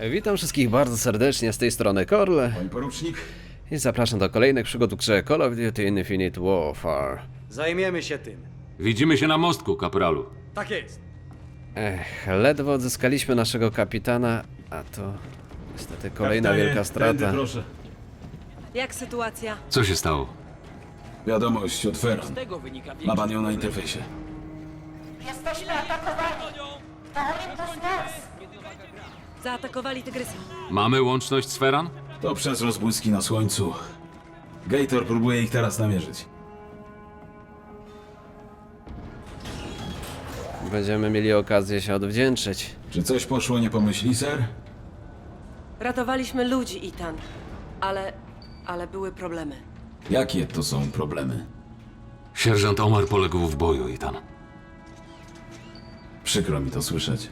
Witam wszystkich bardzo serdecznie z tej strony Korle Panie porucznik, i zapraszam do kolejnych przygód w grze Call of Duty Infinite Warfare. Zajmiemy się tym. Widzimy się na mostku, kapralu. Tak jest. Ech, ledwo odzyskaliśmy naszego kapitana, a to niestety kolejna Kapitanie, wielka strata. tędy, proszę. Jak sytuacja? Co się stało? Wiadomość od Ferran. Ma pan ją na interfejsie. Jesteśmy atakowani! To Olympus Mons! Zaatakowali tygrysa. Mamy łączność z Feran? To przez rozbłyski na słońcu. Gator próbuje ich teraz namierzyć. Będziemy mieli okazję się odwdzięczyć. Czy coś poszło nie po myśli, ser? Ratowaliśmy ludzi, Itan. Ale... ale były problemy. Jakie to są problemy? Sierżant Omar poległ w boju, Ethan. Przykro mi to słyszeć.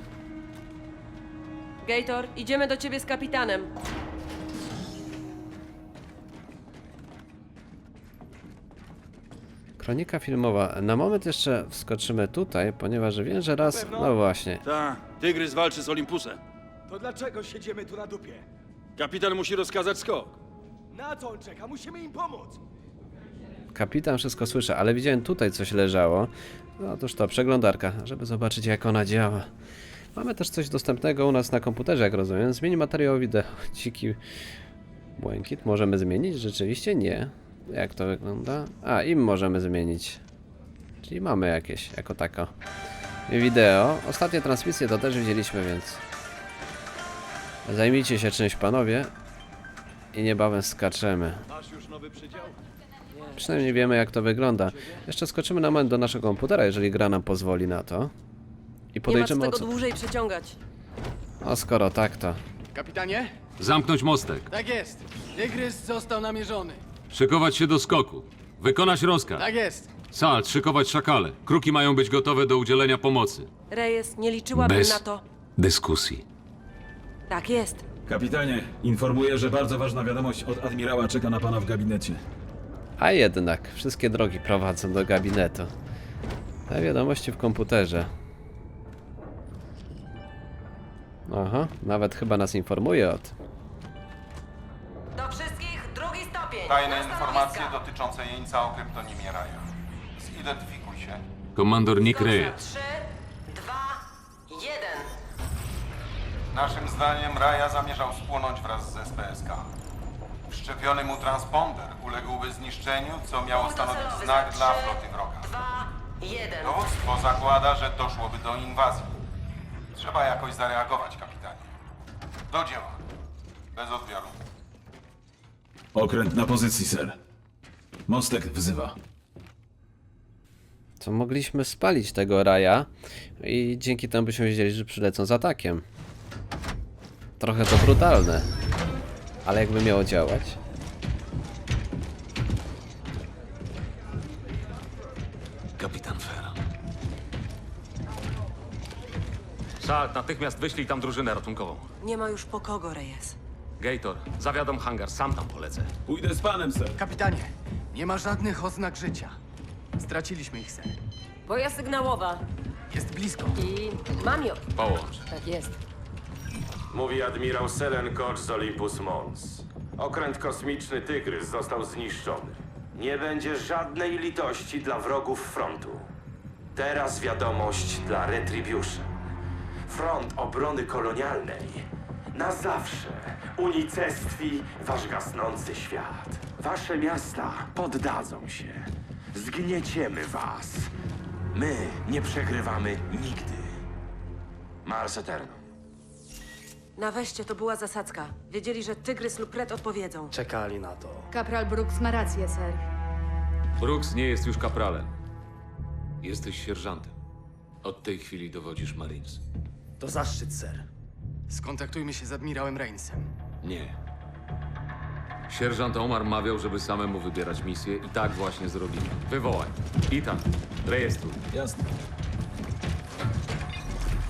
Gator, idziemy do ciebie z kapitanem. Kronika filmowa. Na moment jeszcze wskoczymy tutaj, ponieważ wiem, że raz... No właśnie. Ta, Tygrys walczy z Olympusem. To dlaczego siedzimy tu na dupie? Kapitan musi rozkazać skok. Na co on czeka? Musimy im pomóc. Kapitan wszystko słyszy, ale widziałem tutaj coś leżało. No, Otóż to, przeglądarka, żeby zobaczyć jak ona działa. Mamy też coś dostępnego u nas na komputerze, jak rozumiem. Zmieni materiał wideo. Dziki błękit możemy zmienić? Rzeczywiście nie. Jak to wygląda? A, im możemy zmienić. Czyli mamy jakieś, jako tako. Wideo. Ostatnie transmisje to też widzieliśmy, więc... Zajmijcie się czymś, panowie. I niebawem skaczemy. Przynajmniej wiemy jak to wygląda. Jeszcze skoczymy na moment do naszego komputera, jeżeli gra nam pozwoli na to. I Nie masz podejrzymy o tego co... dłużej przeciągać. O skoro tak to. Kapitanie? Zamknąć mostek. Tak jest. Tygrys został namierzony. Szykować się do skoku. Wykonać rozkaz. Tak jest. Salt, szykować szakale. Kruki mają być gotowe do udzielenia pomocy. Reyes, nie liczyłabym Bez na to. dyskusji. Tak jest. Kapitanie, informuję, że bardzo ważna wiadomość od admirała czeka na pana w gabinecie. A jednak, wszystkie drogi prowadzą do gabinetu. Te wiadomości w komputerze. Aha, nawet chyba nas informuje o tym. Do wszystkich drugi stopień. Tajne informacje dotyczące jeńca o kryptonimie Raja. Zidentyfikuj się. Komandor Nick Reyes. 3, 2, 1. Naszym zdaniem Raja zamierzał spłonąć wraz z SPSK. Wszczepiony mu transponder uległby zniszczeniu, co miało stanowić znak dla floty wroga. 2, 1. Dowództwo zakłada, że doszłoby do inwazji. Trzeba jakoś zareagować, kapitanie. Do dzieła. Bez odbioru. Okręt na pozycji, ser. Mostek wzywa. Co mogliśmy spalić tego raja i dzięki temu byśmy wiedzieli, że przylecą z atakiem. Trochę to brutalne. Ale jakby miało działać? Szalt, natychmiast wyślij tam drużynę ratunkową. Nie ma już po kogo, Reyes. Gator, zawiadom hangar, sam tam polecę. Pójdę z panem, ser. Kapitanie, nie ma żadnych oznak życia. Straciliśmy ich ser. Boja sygnałowa. Jest blisko. I mam ją. Połącz. Tak jest. Mówi admirał Selen Koch z Olympus Mons. Okręt kosmiczny Tygrys został zniszczony. Nie będzie żadnej litości dla wrogów frontu. Teraz wiadomość dla Retribution. Front obrony kolonialnej na zawsze unicestwi wasz gasnący świat. Wasze miasta poddadzą się. Zgnieciemy was. My nie przegrywamy nigdy. Mars Eternum. Na weście to była zasadzka. Wiedzieli, że tygrys lub red odpowiedzą. Czekali na to. Kapral Brooks ma rację, ser. Brooks nie jest już kapralem. Jesteś sierżantem. Od tej chwili dowodzisz Marines. To zaszczyt, ser. Skontaktujmy się z admirałem Rainsem. Nie. Sierżant Omar mawiał, żeby samemu wybierać misję i tak właśnie zrobimy. Wywołaj. Ethan, rejestruj. Jasne.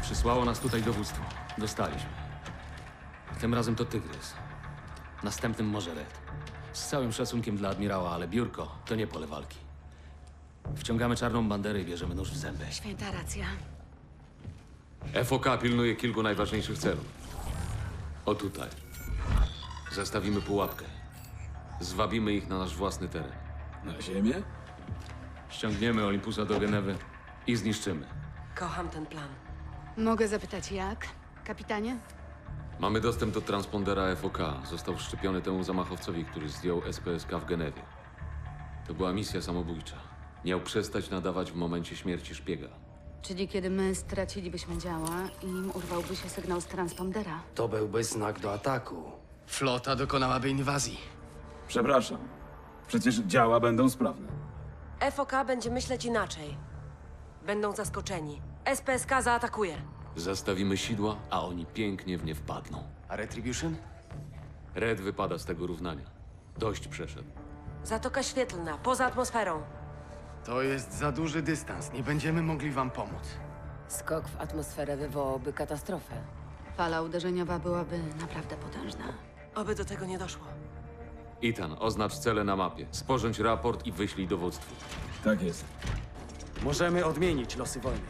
Przysłało nas tutaj dowództwo. Dostaliśmy. Tym razem to Tygrys. Następnym może Red. Z całym szacunkiem dla admirała, ale biurko to nie pole walki. Wciągamy czarną banderę i bierzemy nóż w zęby. Święta racja. FOK pilnuje kilku najważniejszych celów. O tutaj. Zastawimy pułapkę. Zwabimy ich na nasz własny teren. Na ziemię? Ściągniemy Olympusa do Genewy i zniszczymy. Kocham ten plan. Mogę zapytać jak? Kapitanie? Mamy dostęp do transpondera FOK. Został wszczepiony temu zamachowcowi, który zdjął SPSK w Genewie. To była misja samobójcza. Miał przestać nadawać w momencie śmierci szpiega. Czyli kiedy my stracilibyśmy działa, im urwałby się sygnał z transpondera. To byłby znak do ataku. Flota dokonałaby inwazji. Przepraszam. Przecież działa będą sprawne. FOK będzie myśleć inaczej. Będą zaskoczeni. SPSK zaatakuje. Zastawimy sidła, a oni pięknie w nie wpadną. A Retribution? Red wypada z tego równania. Dość przeszedł. Zatoka świetlna, poza atmosferą. To jest za duży dystans. Nie będziemy mogli wam pomóc. Skok w atmosferę wywołałby katastrofę. Fala uderzeniowa byłaby naprawdę potężna. Oby do tego nie doszło. Ethan, oznacz cele na mapie. Sporządź raport i wyślij dowództwu. Tak jest. Możemy odmienić losy wojny.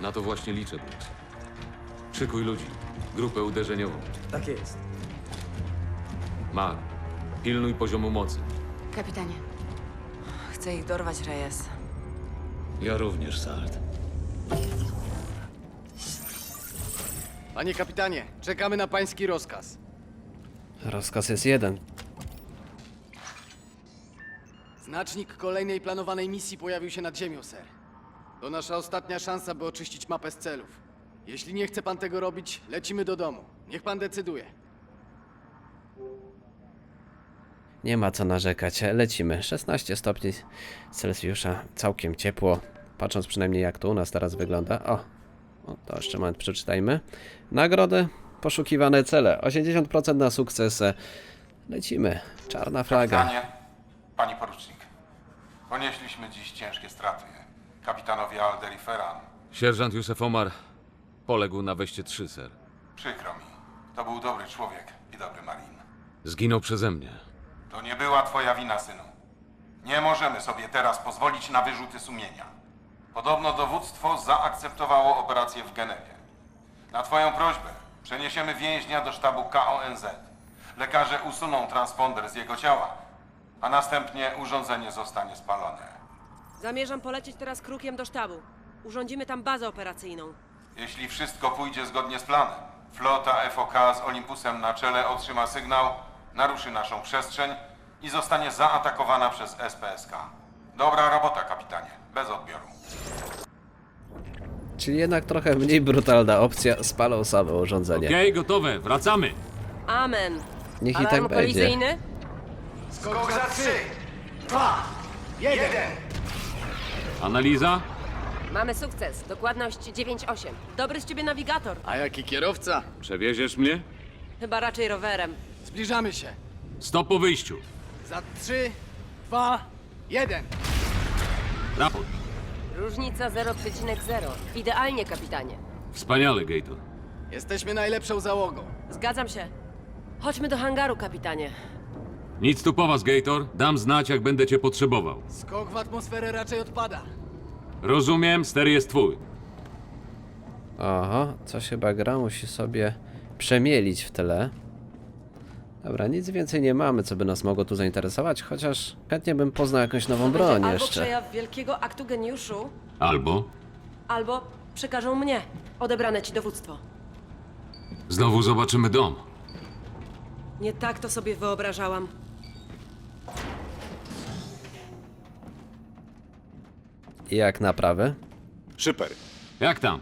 Na to właśnie liczę, Brooks. Szykuj ludzi. Grupę uderzeniową. Tak jest. Mar, pilnuj poziomu mocy. Kapitanie, Chcę ich dorwać, Reyes. Ja również, Salt. Panie kapitanie, czekamy na pański rozkaz. Rozkaz jest jeden. Znacznik kolejnej planowanej misji pojawił się nad ziemią, ser. To nasza ostatnia szansa, by oczyścić mapę z celów. Jeśli nie chce pan tego robić, lecimy do domu. Niech pan decyduje. Nie ma co narzekać. Lecimy. 16 stopni Celsjusza. Całkiem ciepło. Patrząc przynajmniej jak to u nas teraz wygląda. O, o to jeszcze moment przeczytajmy. Nagrody. Poszukiwane cele. 80% na sukces. Lecimy. Czarna flaga. Kapitanie, pani porucznik. Ponieśliśmy dziś ciężkie straty. Kapitanowi Alder i Ferran. Sierżant Józef Omar poległ na weście 3, ser. Przykro mi. To był dobry człowiek i dobry marin. Zginął przeze mnie. To nie była twoja wina, synu. Nie możemy sobie teraz pozwolić na wyrzuty sumienia. Podobno dowództwo zaakceptowało operację w Genewie. Na twoją prośbę przeniesiemy więźnia do sztabu KONZ. Lekarze usuną transponder z jego ciała, a następnie urządzenie zostanie spalone. Zamierzam polecieć teraz krukiem do sztabu. Urządzimy tam bazę operacyjną. Jeśli wszystko pójdzie zgodnie z planem, flota FOK z Olympusem na czele otrzyma sygnał, naruszy naszą przestrzeń i zostanie zaatakowana przez SPSK. Dobra robota, kapitanie. Bez odbioru. Czyli jednak trochę mniej brutalna opcja. Spalą same urządzenie. Okej, gotowe, wracamy. Amen. Niech i tak będzie. kolizyjny? Skok za trzy, dwa, jeden! Analiza? Mamy sukces. Dokładność 9-8. Dobry z ciebie nawigator. A jaki kierowca? Przewieziesz mnie? Chyba raczej rowerem. Zbliżamy się. Stop po wyjściu. Za trzy, dwa, jeden! Raport. Różnica 0,0. Idealnie, kapitanie. Wspaniale, Gator. Jesteśmy najlepszą załogą. Zgadzam się. Chodźmy do hangaru, kapitanie. Nic tu po was, Gator. Dam znać, jak będę cię potrzebował. Skok w atmosferę raczej odpada. Rozumiem, ster jest twój. Oho, coś chyba gra musi sobie przemielić w tyle. Dobra, nic więcej nie mamy, co by nas mogło tu zainteresować, chociaż chętnie bym poznał jakąś nową To broń albo jeszcze. przejaw wielkiego aktu geniuszu, Albo albo przekażą mnie. Odebrane ci dowództwo. znowu zobaczymy dom. Nie tak to sobie wyobrażałam. Jak naprawy? Szyper. Jak tam?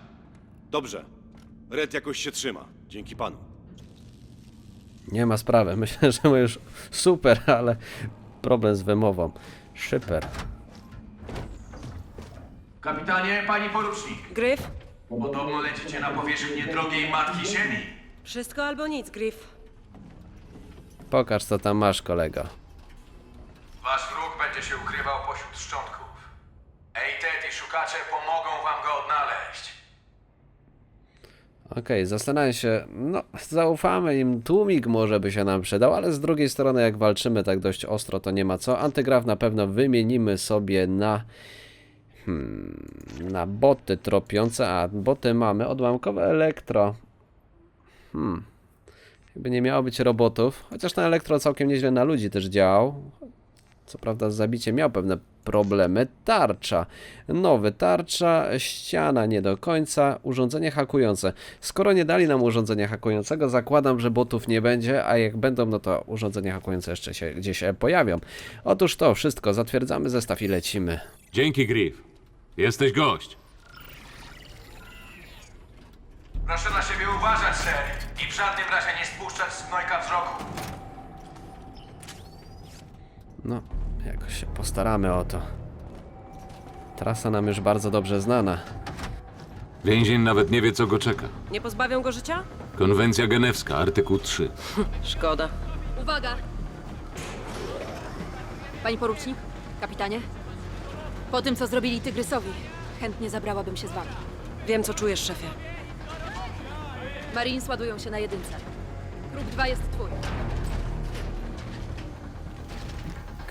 Dobrze. Red jakoś się trzyma. Dzięki panu. Nie ma sprawy, myślę, że my już super, ale problem z wymową. Szyper. Kapitanie, pani porucznik. Gryf? Podobno lecicie na powierzchnię drogiej Matki Ziemi. Wszystko albo nic, Griff. Pokaż co tam masz, kolego. Wasz wróg będzie się ukrywał pośród szczątków. Ejtet i szukacze pomogą wam go odnaleźć. Okej, zastanawiam się, no zaufamy im, tłumik może by się nam przydał, ale z drugiej strony jak walczymy tak dość ostro, to nie ma co. Antygraf na pewno wymienimy sobie na hmm, na boty tropiące, a boty mamy odłamkowe elektro. Hmm. Jakby nie miało być robotów, chociaż ten elektro całkiem nieźle na ludzi też działał. Co prawda z zabiciem miał pewne problemy. Tarcza. Nowy tarcza, ściana nie do końca, urządzenie hakujące. Skoro nie dali nam urządzenia hakującego, zakładam, że botów nie będzie, a jak będą, no to urządzenia hakujące jeszcze się gdzieś e, pojawią. Otóż to wszystko, zatwierdzamy zestaw i lecimy. Dzięki, Griff. Jesteś gość. Proszę na siebie uważać, ser. I w żadnym razie nie spuszczać z wzroku. No, jakoś się postaramy o to. Trasa nam już bardzo dobrze znana. Więzień nawet nie wie, co go czeka. Nie pozbawią go życia? Konwencja genewska, artykuł 3. Szkoda. Uwaga! Pani porucznik, kapitanie. Po tym, co zrobili Tygrysowi, chętnie zabrałabym się z wami. Wiem, co czujesz, szefie. Marines ładują się na jedynce. Kruk 2 jest twój.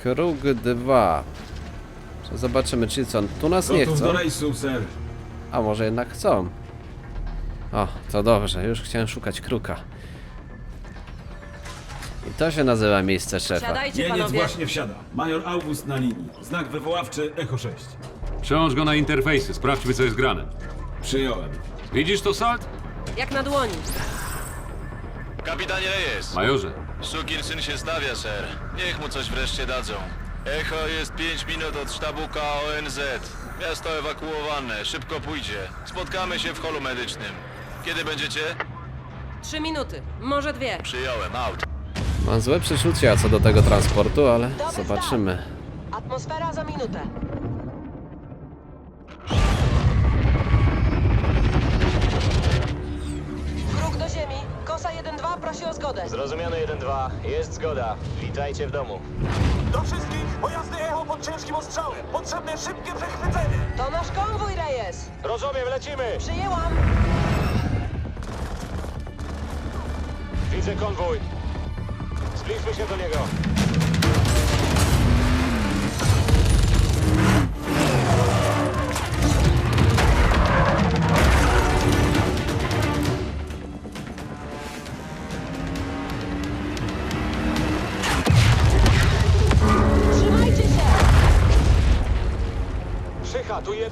Krug 2. Zobaczymy, czy co, tu nas nie Gotów chcą. do rejsu, ser. A może jednak chcą? O, to dobrze, już chciałem szukać kruka. I to się nazywa miejsce szefa. Siadajcie, Jeniec panowie. właśnie wsiada. Major August na linii. Znak wywoławczy Echo 6. Przełącz go na interfejsy, sprawdźmy, co jest grane. Przyjąłem. Widzisz to, Salt? Jak na dłoni. Kapitanie Reyes. Majorze, Sukin syn się stawia, ser. Niech mu coś wreszcie dadzą. Echo jest 5 minut od sztabu KONZ. Miasto ewakuowane, szybko pójdzie. Spotkamy się w holu medycznym. Kiedy będziecie? Trzy minuty, może dwie. Przyjąłem, out. Mam złe przeczucia co do tego transportu, ale zobaczymy. Atmosfera za minutę. Ziemi. Kosa 1-2 prosi o zgodę. Zrozumiano 1-2. Jest zgoda. Witajcie w domu. Do wszystkich pojazdy echo pod ciężkim ostrzałem. Potrzebne szybkie przechwycenie. To nasz konwój, Reyes. Rozumiem, lecimy. Przyjęłam. Widzę konwój. Zbliżmy się do niego.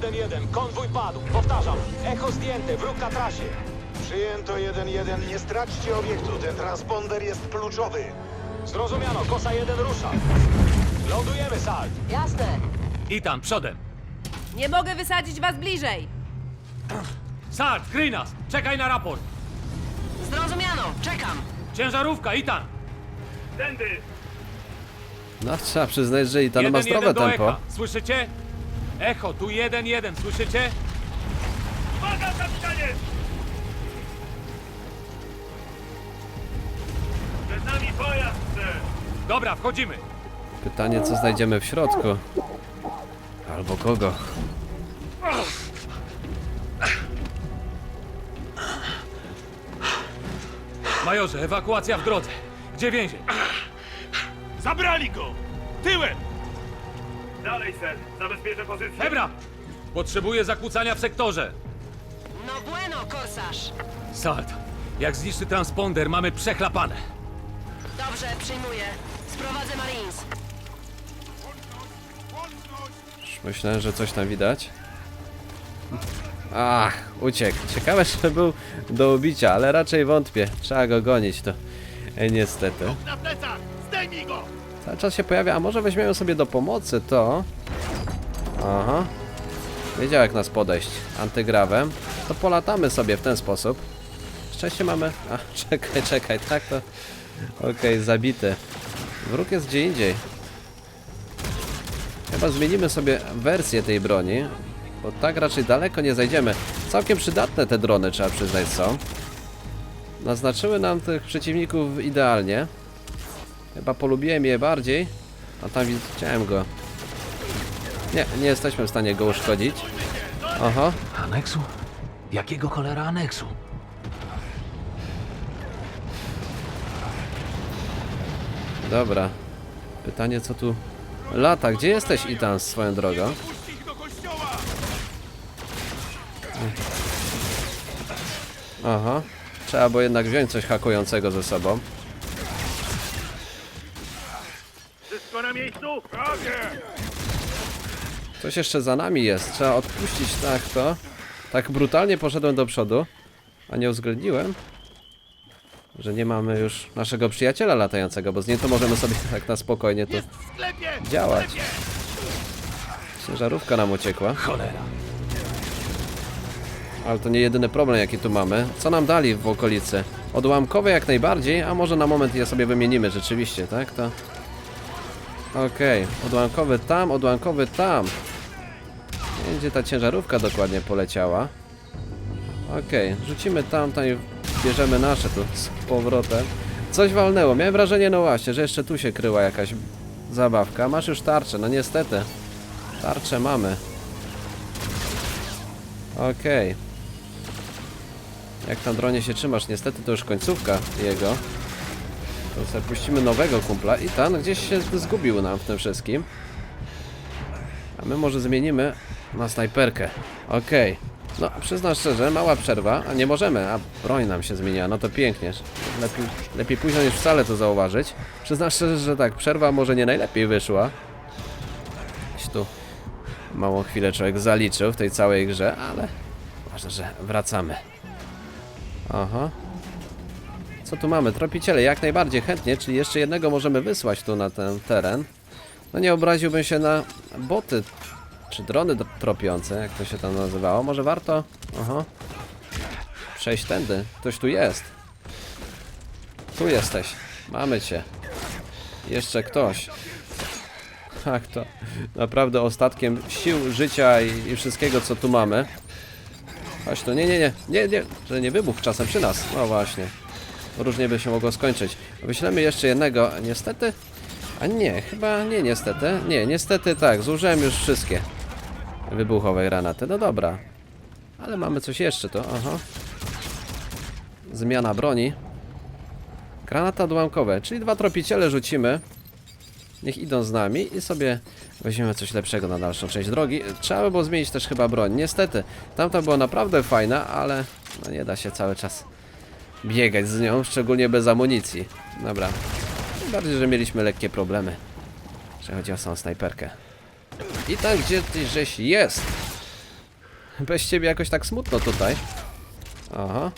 1-1. Konwój padł. Powtarzam. Echo zdjęte. Wróg na trasie. Przyjęto 1-1. Nie straćcie obiektu. Ten transponder jest kluczowy. Zrozumiano. Kosa 1 rusza. Lądujemy, Salt. Jasne. Itan, przodem! Nie mogę wysadzić was bliżej. Salt, Grinas! Czekaj na raport! Zrozumiano. Czekam. Ciężarówka, Itan! No, trzeba przyznać, że i ten ma zdrowe tempo. echa. Słyszycie? Echo, tu jeden, jeden, słyszycie? Uwaga, kapitanie! Przed nami pojazd, sir. Dobra, wchodzimy. Pytanie, co znajdziemy w środku. Albo kogo. Majorze, ewakuacja w drodze. Gdzie więzień? Zabrali go! Tyłem! Dalej, ser. Zabezpieczę pozycję. Hebra! Potrzebuję zakłócania w sektorze. No bueno, korsarz. Salt, jak zniszczy transponder, mamy przechlapane. Dobrze, przyjmuję. Sprowadzę Marines. Już myślałem, że coś tam widać. Ach, uciekł. Ciekawe, czy był do ubicia, ale raczej wątpię. Trzeba go gonić, to e, niestety. Na plecach! Cały czas się pojawia, a może weźmiemy sobie do pomocy to... Aha. Wiedział jak nas podejść antygrawem. To polatamy sobie w ten sposób. Szczęście mamy... A, czekaj, czekaj, tak to... Okej, zabity. Wróg jest gdzie indziej. Chyba zmienimy sobie wersję tej broni, bo tak raczej daleko nie zajdziemy. Całkiem przydatne te drony, trzeba przyznać, są. Naznaczyły nam tych przeciwników idealnie. Chyba polubiłem je bardziej. A tam widziałem go. Nie, nie jesteśmy w stanie go uszkodzić. Aha. Aneksu? Jakiego cholera aneksu? Dobra. Pytanie co tu lata. Gdzie jesteś Itan swoją drogą? Aha. Trzeba było jednak wziąć coś hakującego ze sobą. Wszystko na miejscu? Roger! Coś jeszcze za nami jest. Trzeba odpuścić tak to. Tak brutalnie poszedłem do przodu. A nie uwzględniłem, że nie mamy już naszego przyjaciela latającego, bo z nim to możemy sobie tak na spokojnie tu działać. Ciężarówka nam uciekła. Cholera. Ale to nie jedyny problem jaki tu mamy. Co nam dali w okolicy? Odłamkowe jak najbardziej, a może na moment je sobie wymienimy rzeczywiście, tak? To... Okej, odłamkowy tam, odłamkowy tam. Gdzie ta ciężarówka dokładnie poleciała? Okej, rzucimy tamtą i bierzemy nasze tu z powrotem. Coś walnęło, miałem wrażenie, no właśnie, że jeszcze tu się kryła jakaś zabawka. Masz już tarczę, no niestety. Tarczę mamy. Okej. Jak tam dronie się trzymasz? Niestety to już końcówka jego. To sobie puścimy nowego kumpla i ten gdzieś się zgubił nam w tym wszystkim. A my może zmienimy na snajperkę. Okej. No, przyznam szczerze, mała przerwa, a nie możemy, a broń nam się zmienia, no to pięknie. Lepiej, lepiej późno niż wcale to zauważyć. Przyznam szczerze, że tak, przerwa może nie najlepiej wyszła. Gdzieś tu małą chwilę człowiek zaliczył w tej całej grze, ale ważne, że wracamy. Aha. Co tu mamy? Tropiciele, jak najbardziej chętnie, czyli jeszcze jednego możemy wysłać tu na ten teren. No nie obraziłbym się na boty, czy drony dr- tropiące, jak to się tam nazywało. Może warto? Aha. Przejść tędy. Ktoś tu jest. Tu jesteś. Mamy cię. Jeszcze ktoś. Tak, to naprawdę ostatkiem sił, życia i, i wszystkiego, co tu mamy. Chodź tu, nie, nie, nie, nie, nie, że nie wybuch czasem przy nas. No właśnie. Różnie by się mogło skończyć. Wyślemy jeszcze jednego, niestety. A nie, chyba nie, niestety. Nie, niestety tak, zużyłem już wszystkie wybuchowe granaty. No dobra. Ale mamy coś jeszcze to, aha. Zmiana broni. Granata odłamkowe, czyli dwa tropiciele rzucimy. Niech idą z nami i sobie weźmiemy coś lepszego na dalszą część drogi. Trzeba by było zmienić też chyba broń. Niestety, tamta była naprawdę fajna, ale no nie da się cały czas biegać z nią, szczególnie bez amunicji. Dobra. Bardziej, że mieliśmy lekkie problemy, że chodzi o samą snajperkę. I tam, gdzie ty żeś jest? Bez ciebie jakoś tak smutno tutaj. Aha.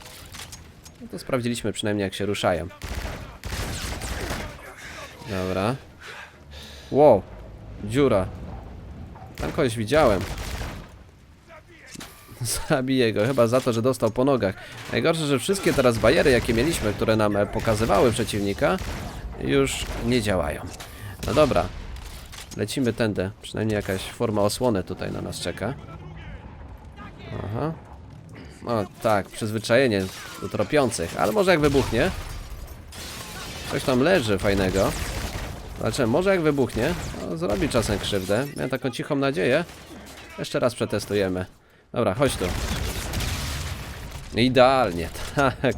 No to sprawdziliśmy przynajmniej jak się ruszają. Dobra. Wow. Dziura. Tam kogoś widziałem. Zabiję go, chyba za to, że dostał po nogach. Najgorsze, że wszystkie teraz bariery, jakie mieliśmy, które nam e, pokazywały przeciwnika, już nie działają. No dobra. Lecimy tędy. Przynajmniej jakaś forma osłony tutaj na nas czeka. Aha. O tak, przyzwyczajenie do tropiących. Ale może jak wybuchnie. Coś tam leży fajnego. Zobaczymy, może jak wybuchnie, no, zrobi czasem krzywdę. Miałem taką cichą nadzieję. Jeszcze raz przetestujemy. Dobra, chodź tu. Idealnie, tak.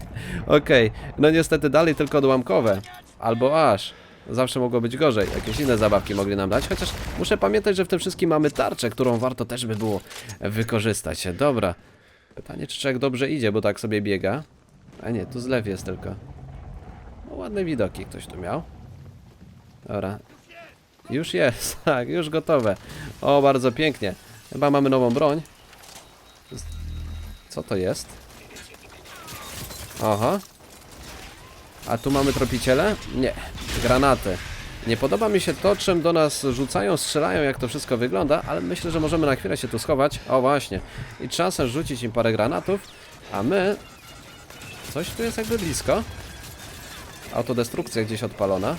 Okej, no niestety dalej tylko odłamkowe. Albo aż. Zawsze mogło być gorzej. Jakieś inne zabawki mogli nam dać. Chociaż muszę pamiętać, że w tym wszystkim mamy tarczę, którą warto też by było wykorzystać. Dobra. Pytanie, czy człowiek dobrze idzie, bo tak sobie biega. A nie, tu zlew jest tylko. No, ładne widoki ktoś tu miał. Dobra. Już jest, tak, już gotowe. O, bardzo pięknie. Chyba mamy nową broń. Co to jest? Aha. A tu mamy tropiciele? Nie. Granaty. Nie podoba mi się to, czym do nas rzucają, strzelają, jak to wszystko wygląda, ale myślę, że możemy na chwilę się tu schować. O, właśnie. I czasem rzucić im parę granatów, a my... Coś tu jest jakby blisko. Autodestrukcja gdzieś odpalona.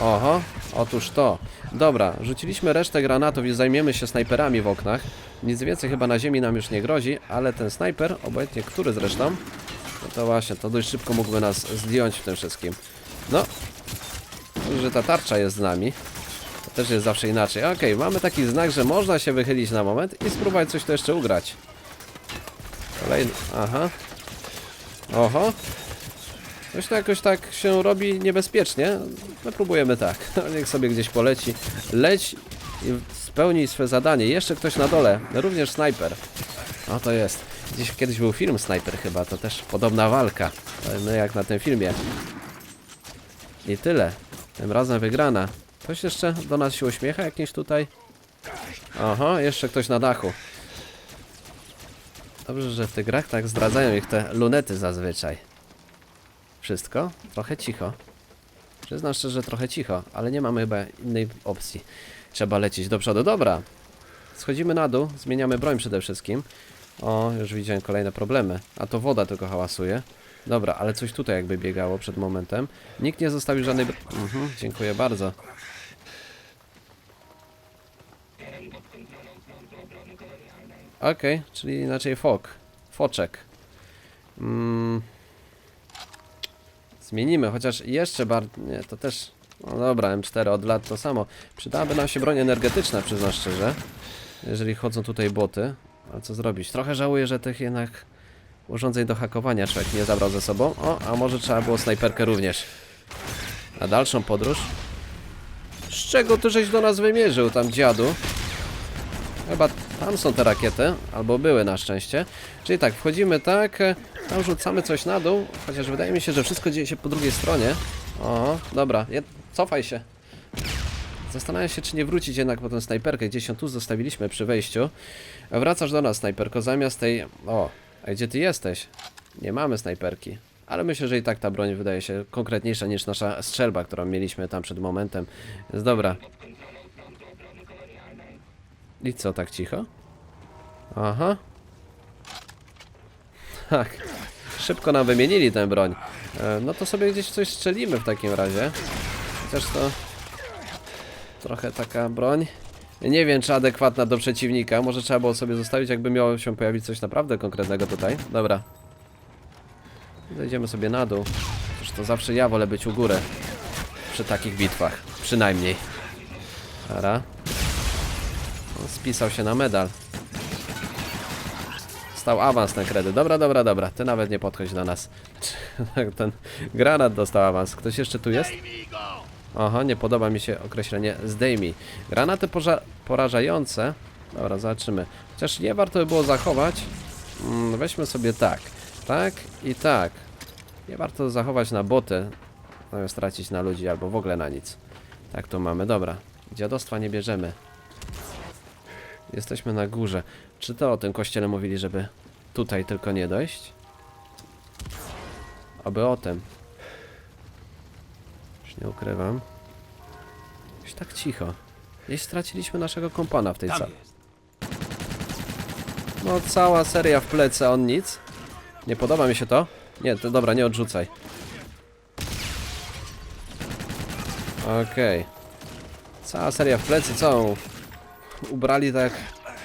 Oho, otóż to. Dobra, rzuciliśmy resztę granatów i zajmiemy się snajperami w oknach. Nic więcej chyba na ziemi nam już nie grozi, ale ten snajper, obojętnie który zresztą, no to właśnie, to dość szybko mógłby nas zdjąć w tym wszystkim. No, że ta tarcza jest z nami. To też jest zawsze inaczej. Okej, mamy taki znak, że można się wychylić na moment i spróbować coś tu jeszcze ugrać. Kolejny, aha. Oho, Coś to jakoś tak się robi niebezpiecznie. No próbujemy tak. Niech sobie gdzieś poleci. Leć i spełnij swe zadanie. Jeszcze ktoś na dole. Również snajper. No to jest. Gdzieś kiedyś był film Sniper chyba, to też podobna walka. No jak na tym filmie. I tyle. Tym razem wygrana. Ktoś jeszcze do nas się uśmiecha jakimś tutaj? Aha, jeszcze ktoś na dachu. Dobrze, że w tych grach tak zdradzają ich te lunety zazwyczaj. Wszystko? Trochę cicho. Przyznam szczerze, trochę cicho, ale nie mamy chyba innej opcji. Trzeba lecieć do przodu. Dobra. Schodzimy na dół, zmieniamy broń przede wszystkim. O, już widziałem kolejne problemy. A to woda tylko hałasuje. Dobra, ale coś tutaj jakby biegało przed momentem. Nikt nie zostawił żadnej... Mhm, dziękuję bardzo. Okej, czyli inaczej fok. Foczek. Mm. Zmienimy, chociaż jeszcze bardziej... Nie, to też... No dobra, M4 od lat to samo. Przydałaby nam się broń energetyczna, przyznam szczerze. Jeżeli chodzą tutaj boty. A co zrobić? Trochę żałuję, że tych jednak urządzeń do hakowania człowiek nie zabrał ze sobą. O, a może trzeba było snajperkę również. Na dalszą podróż. Z czego ty żeś do nas wymierzył, tam dziadu? Chyba tam są te rakiety, albo były na szczęście. Czyli tak, wchodzimy tak, tam rzucamy coś na dół, chociaż wydaje mi się, że wszystko dzieje się po drugiej stronie. O, dobra, cofaj się. Zastanawiam się, czy nie wrócić jednak po tę snajperkę, gdzieś ją tu zostawiliśmy przy wejściu. Wracasz do nas, snajperko, zamiast tej... O, a gdzie ty jesteś? Nie mamy snajperki. Ale myślę, że i tak ta broń wydaje się konkretniejsza niż nasza strzelba, którą mieliśmy tam przed momentem. Jest dobra. I co, tak cicho? Aha. Tak. Szybko nam wymienili tę broń. E, no to sobie gdzieś coś strzelimy w takim razie. Chociaż to... Trochę taka broń. Nie wiem, czy adekwatna do przeciwnika. Może trzeba było sobie zostawić, jakby miało się pojawić coś naprawdę konkretnego tutaj. Dobra. Zejdziemy sobie na dół. Przecież to zawsze ja wolę być u góry. Przy takich bitwach. Przynajmniej. Dobra. On spisał się na medal. Stał awans na kredyt. Dobra, dobra, dobra. Ty nawet nie podchodź do nas. Ten granat dostał awans. Ktoś jeszcze tu jest? Aha, nie podoba mi się określenie zdejmij. Granaty porażające. Dobra, zobaczymy. Chociaż nie warto by było zachować. Mm, weźmy sobie tak. Tak i tak. Nie warto zachować na boty. Zamiast stracić na ludzi albo w ogóle na nic. Tak to mamy. Dobra. Dziadostwa nie bierzemy. Jesteśmy na górze. Czy to o tym kościele mówili, żeby tutaj tylko nie dojść? Oby o tym. Nie ukrywam. Już tak cicho. Gdzieś straciliśmy naszego kompana w tej sali. No cała seria w plecy, a on nic. Nie podoba mi się to. Nie, to dobra, nie odrzucaj. Okej. Cała seria w plecy, co? Ubrali tak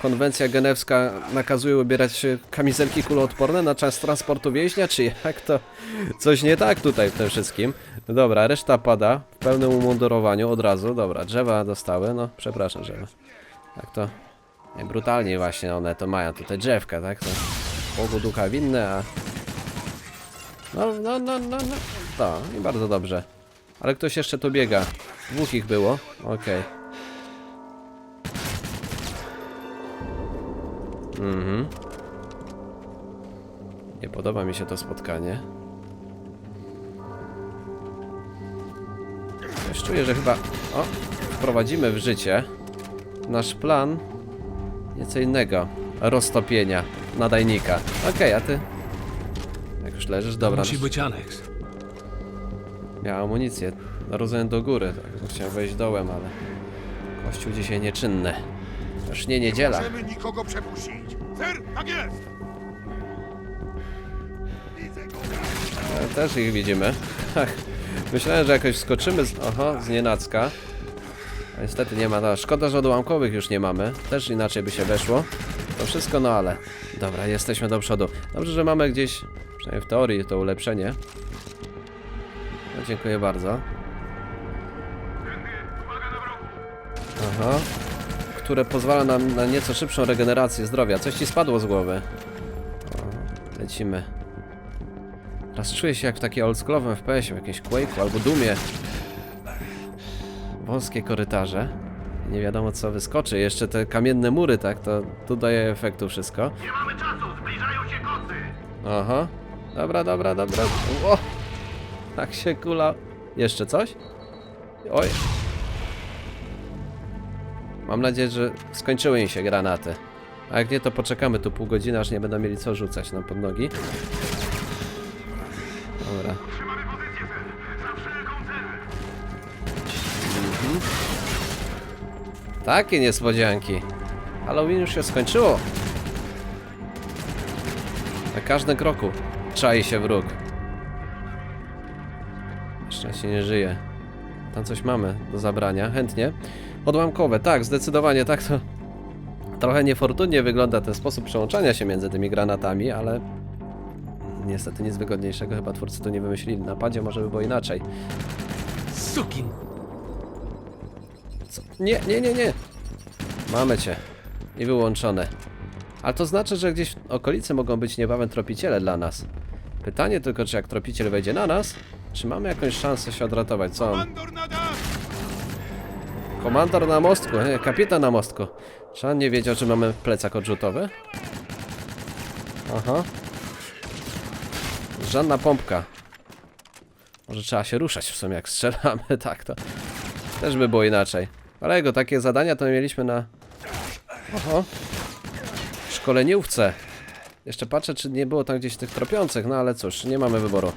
konwencja genewska nakazuje ubierać kamizelki kuloodporne na czas transportu więźnia, czy jak to? Coś nie tak tutaj w tym wszystkim. Dobra, reszta pada w pełnym umundurowaniu od razu. Dobra, drzewa dostały, no przepraszam drzewa. Tak to najbrutalniej właśnie one to mają tutaj drzewka, tak? To Bogu ducha winne, a... No, no, no, no, no. To, i bardzo dobrze. Ale ktoś jeszcze tu biega. Dwóch ich było. Okej. Mhm. Nie podoba mi się to spotkanie. Już czuję, że chyba... O! Wprowadzimy w życie nasz plan nieco innego. Roztopienia nadajnika. Okej, a ty? Jak już leżysz? Dobra. Musi być aneks. Miał amunicję. Rozumiem do góry. Tak, chciałem wejść dołem, ale... Kościół dzisiaj nieczynny. Już nie niedziela. Możemy nikogo przepuścić. Sir, tak jest! Też ich widzimy. Myślałem, że jakoś skoczymy z... Oho, z nienacka. A Niestety nie ma, no, szkoda, że odłamkowych już nie mamy. Też inaczej by się weszło. To wszystko, no ale... Dobra, jesteśmy do przodu. Dobrze, że mamy gdzieś, przynajmniej w teorii, to ulepszenie. No, dziękuję bardzo. Aha. Które pozwala nam na nieco szybszą regenerację zdrowia. Coś ci spadło z głowy. O, lecimy. Teraz czuję się jak w takiej oldschoolowym FPS-ie, w jakiejś Quake'u albo Dumie. Wąskie korytarze. Nie wiadomo co wyskoczy. Jeszcze te kamienne mury, tak? To tu daje efektu wszystko. Nie mamy czasu, zbliżają się kocy! Aha. Dobra, dobra, dobra. O! Tak się kula. Jeszcze coś? Oj. Mam nadzieję, że skończyły im się granaty. A jak nie, to poczekamy tu pół godziny, aż nie będą mieli co rzucać nam pod nogi. Dobra. Cenę! Takie niespodzianki. Halloween już się skończyło. Na każdym kroku czai się wróg. Szczęście nie żyje. Tam coś mamy do zabrania, chętnie. Odłamkowe, tak, zdecydowanie tak to... Trochę niefortunnie wygląda ten sposób przełączania się między tymi granatami, ale... Niestety nic wygodniejszego chyba twórcy tu nie wymyślili. Na padzie może by było inaczej. Sukin! Co? Nie, nie, nie, nie. Mamy cię. I wyłączone. Ale to znaczy, że gdzieś w okolicy mogą być niebawem tropiciele dla nas. Pytanie tylko, czy jak tropiciel wejdzie na nas, czy mamy jakąś szansę się odratować? Co on? Komandor na mostku, nie, kapitan na mostku. Czy on nie wiedział, czy mamy plecak odrzutowy? Aha. Żadna pompka. Może trzeba się ruszać w sumie, jak strzelamy, tak to. Też by było inaczej. Ale jego takie zadania to mieliśmy na... Oho. Szkoleniówce. Jeszcze patrzę, czy nie było tam gdzieś tych tropiących, no ale cóż, nie mamy wyboru.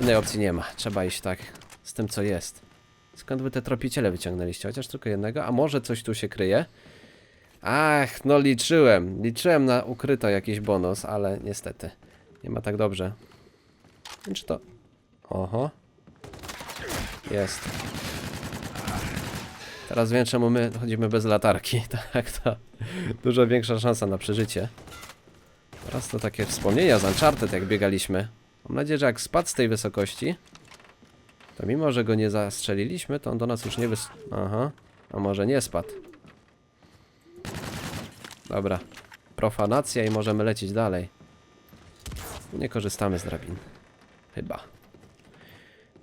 Innej opcji nie ma. Trzeba iść tak z tym, co jest. Skąd wy te tropiciele wyciągnęliście? Chociaż tylko jednego? A może coś tu się kryje? Ach, no liczyłem. Liczyłem na ukryto jakiś bonus, ale niestety. Nie ma tak dobrze. Czy to... Oho. Jest. Teraz wiem, czemu my chodzimy bez latarki. Tak, to dużo większa szansa na przeżycie. Teraz to takie wspomnienia z Uncharted, jak biegaliśmy. Mam nadzieję, że jak spadł z tej wysokości, to mimo, że go nie zastrzeliliśmy, to on do nas już nie wys... Aha, a może nie spadł. Dobra. Profanacja i możemy lecieć dalej. Nie korzystamy z drabin. Chyba.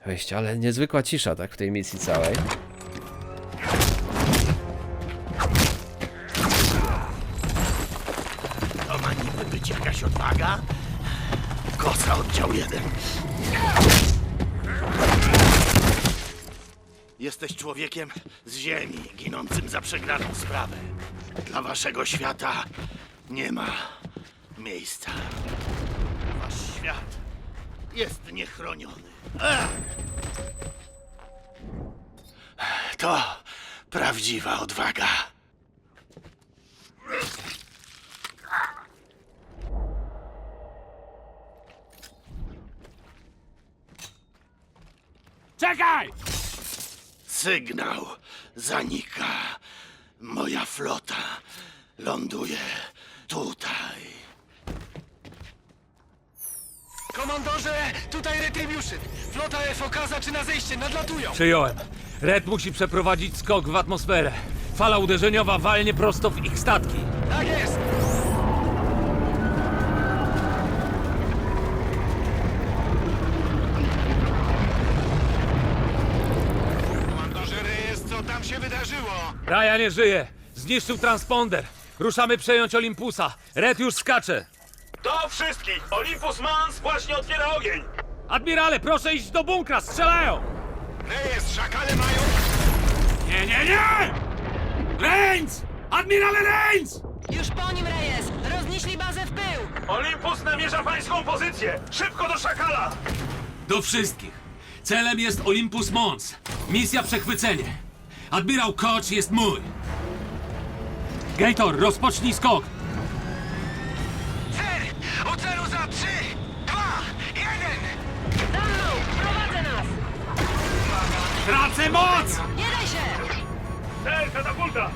Wejście, ale niezwykła cisza, tak, w tej misji całej. To ma niby być jakaś odwaga? Kosa oddział jeden. Jesteś człowiekiem z ziemi, ginącym za przegraną sprawę. Dla waszego świata nie ma miejsca. Wasz świat jest niechroniony. Ech! To prawdziwa odwaga. Czekaj! Sygnał zanika. Moja flota ląduje tutaj. Komandorze, tutaj Retribution. Flota FOK zaczyna zejście, nadlatują. Przyjąłem. Red musi przeprowadzić skok w atmosferę. Fala uderzeniowa walnie prosto w ich statki. Tak jest. Się wydarzyło? Raja nie żyje. Zniszczył transponder. Ruszamy przejąć Olympusa. Red już skacze. Do wszystkich! Olympus Mons właśnie otwiera ogień! Admirale, proszę iść do bunkra, strzelają! Reyes, szakale mają... Nie, nie, nie! Reigns! Admirale Reigns! Już po nim, Reyes! Roznieśli bazę w pył! Olympus namierza pańską pozycję! Szybko do szakala! Do wszystkich. Celem jest Olympus Mons. Misja przechwycenie. Admirał Koch jest mój! Gator, rozpocznij skok! Cer! O celu za trzy, dwa, jeden! Za mną! Prowadzę nas! Tracę moc! Nie daj się! Cer, katapulta!